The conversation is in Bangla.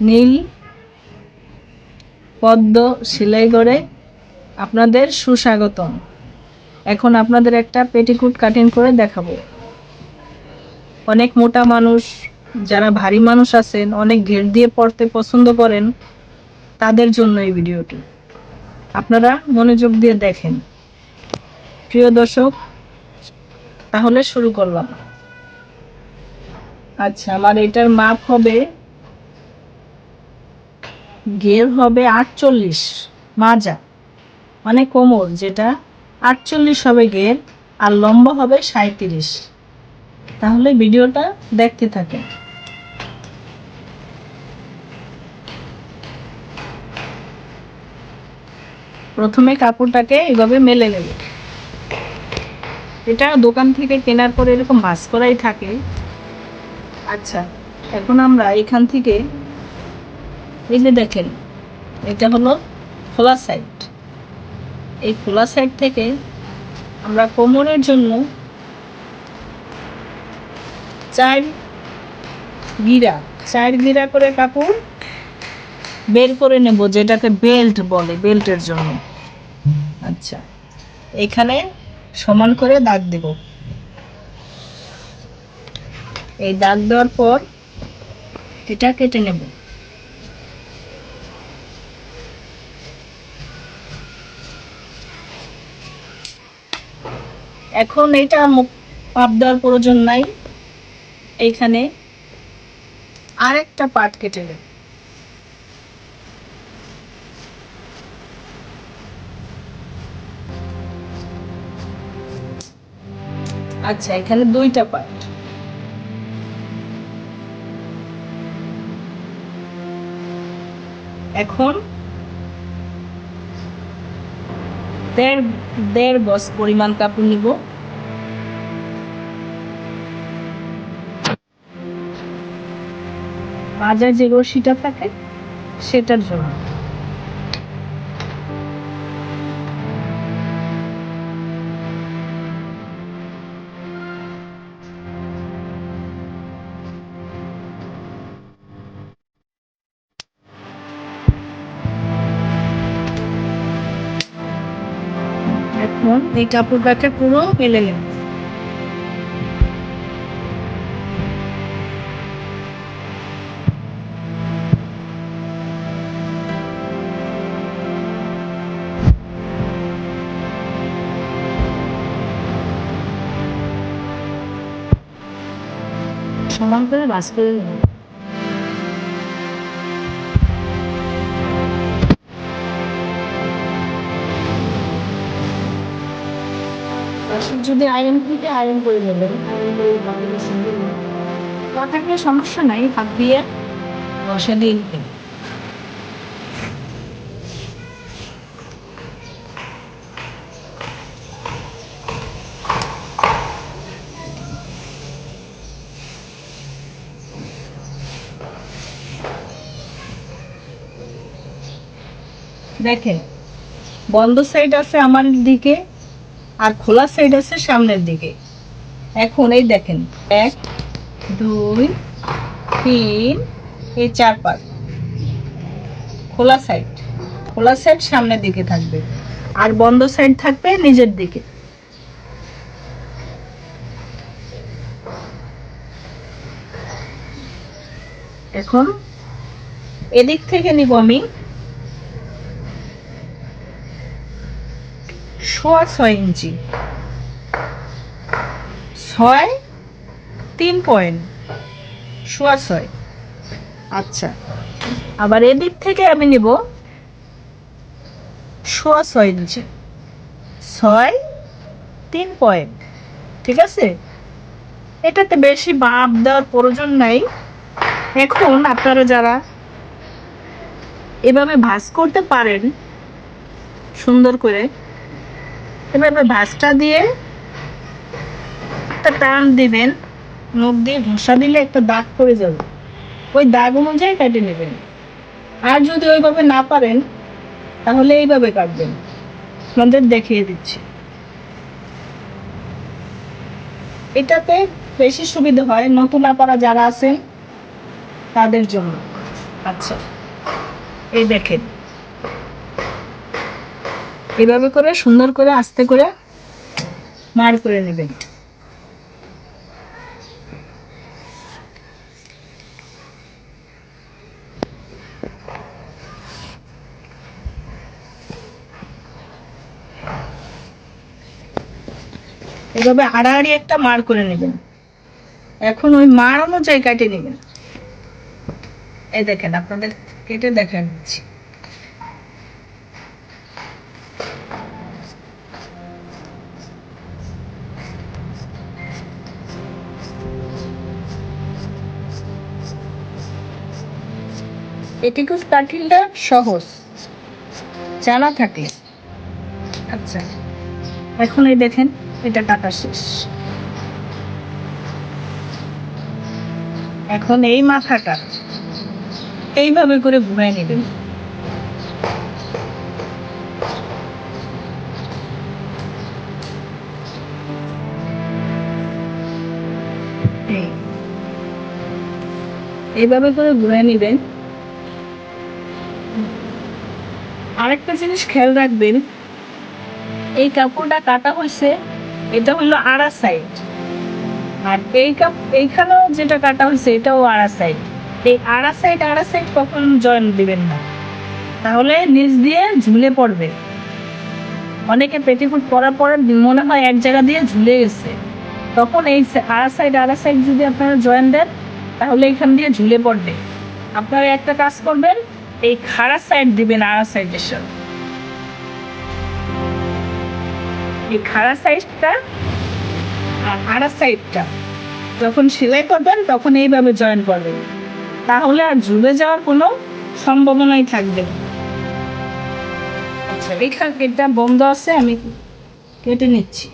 নীল, পদ্ম, সেলাই করে আপনাদের সুস্বাগতম। এখন আপনাদের একটা পেটিকুট কাটিং করে দেখাবো। অনেক মোটা মানুষ, যারা ভারী মানুষ আছেন, অনেক ঘের দিয়ে পড়তে পছন্দ করেন, তাদের জন্য এই ভিডিওটি। আপনারা মনোযোগ দিয়ে দেখেন। প্রিয় দর্শক, তাহলে শুরু করলাম। আচ্ছা আমার এটার মাপ হবে গের হবে আটচল্লিশ মাজা মানে কোমর যেটা আটচল্লিশ হবে গের আর লম্বা হবে সাঁত্রিশ তাহলে ভিডিওটা দেখতে থাকেন। প্রথমে কাপড়টাকে এভাবে মেলে নেব। এটা দোকান থেকে কেনার পরে এরকম ভাস করাই থাকে। আচ্ছা এখন আমরা এখান থেকে এই যে দেখেন, এটা হলো খোলা সাইড এই খোলা সাইড থেকে আমরা কোমরের জন্য চার গিরা চার গিরা করে কাপড় বের করে নেব, যেটাকে বেল্ট বলে, বেল্টের জন্য। আচ্ছা এখানে সমান করে দাগ দেব। এই দাগ দেওয়ার পর এটা কেটে নেব। এখন এটা পাপ দেওয়ার প্রয়োজন নাই। এইখানে আরেকটা পাট কেটে নেব। আচ্ছা এখানে দুইটা পার্ট। এখন দেড় দেড় গজ পরিমাণ কাপড় নিব। বাজার যে রশিটা থাকে সেটার জন্য। এখন এই কাপড়টাকে পুরো মেলে নেব সমান করে ভাঁজ করে নেব যদি আয়রন থেকে আয়রন করে নেবেন। আয়রন থাকলে সমস্যা নাই, হাত দিয়ে বসে নিতেন দেখেন, বন্ধ সাইড আছে আমার দিকে। আর খোলা সাইড আছে সামনের দিকে। এখন এই দেখেন, এক, দুই, তিন, এই চার পাঁচ খোলা সাইড খোলা সাইড সামনের দিকে থাকবে। আর বন্ধ সাইড থাকবে নিজের দিকে। এখন এদিক থেকে নিব আমি সোয়া ছয় ইঞ্চি। ছয় তিন পয়েন্ট। সোয়া ছয়। আচ্ছা। আবার এদিক থেকে আমি নিব সোয়া ছয় ইঞ্চি। ছয় তিন পয়েন্ট। ঠিক আছে? এটাতে বেশি বাপ দেওয়ার প্রয়োজন নাই। এখন আপনারা যারা এভাবে ভাঁজ করতে পারেন সুন্দর করে এভাবে ভাঁজটা দিয়ে একটা টান দিবেন, মুখ দিয়ে ঘষা দিলে একটা দাগ পড়ে যাবে। ওই দাগ অনুযায়ী কেটে নেবেন। আর যদি ওইভাবে না পারেন, তাহলে এইভাবে কাটবেন। আপনাদের দেখিয়ে দিচ্ছি। এটাতে বেশি সুবিধা হয় নতুন আপারা যারা আছেন, তাদের জন্য। আচ্ছা এই দেখেন। এভাবে করে, সুন্দর করে আস্তে করে মার করে নেবেন। এভাবে আড়াআড়ি একটা মার করে নেবেন। এখন ওই মার অনুযায়ী কেটে নেবেন। এই দেখেন, আপনাদের কেটে দেখা দিচ্ছি পেটিকুস কাটিংটা সহজ। জানা থাকে আচ্ছা। এখন এই দেখেন, এটা কাটা শেষ। এখন এই মাথাটা এইভাবে করে ঘুরাই নেবেন। এই। এইভাবে করে ঘুরাই নেবেন। আরেকটা জিনিস খেয়াল রাখবেন, এই কাপড়টা কাটা হয়েছে, এটা হলো আড়া সাইড আর এই কাপ, এইখানেও যেটা কাটা হয়েছে, এটাও আড়া সাইড এই আড়া সাইড আড়া সাইড কখন জয়েন দিবেন না। তাহলে নিচ দিয়ে ঝুলে পড়বে। অনেকে পেটিকুট পরার পরে মনে হয় এক জায়গা দিয়ে ঝুলে গেছে। তখন এই আড়া সাইড আড়া সাইড যদি আপনারা জয়েন দেন, তাহলে এখান দিয়ে ঝুলে পড়বে। আপনারা একটা কাজ করবেন এই খাড়া সাইড দিবেন আড়া সাইডের সাথে? এই খাড়া সাইডটা আর আড়া সাইডটা যখন সেলাই করবেন, তখন এইভাবে জয়েন করবেন। তাহলে আর ঝুলে যাওয়ার কোনো সম্ভাবনাই থাকবে আচ্ছা এটা বন্ধ আছে, আমি কেটে নিচ্ছি।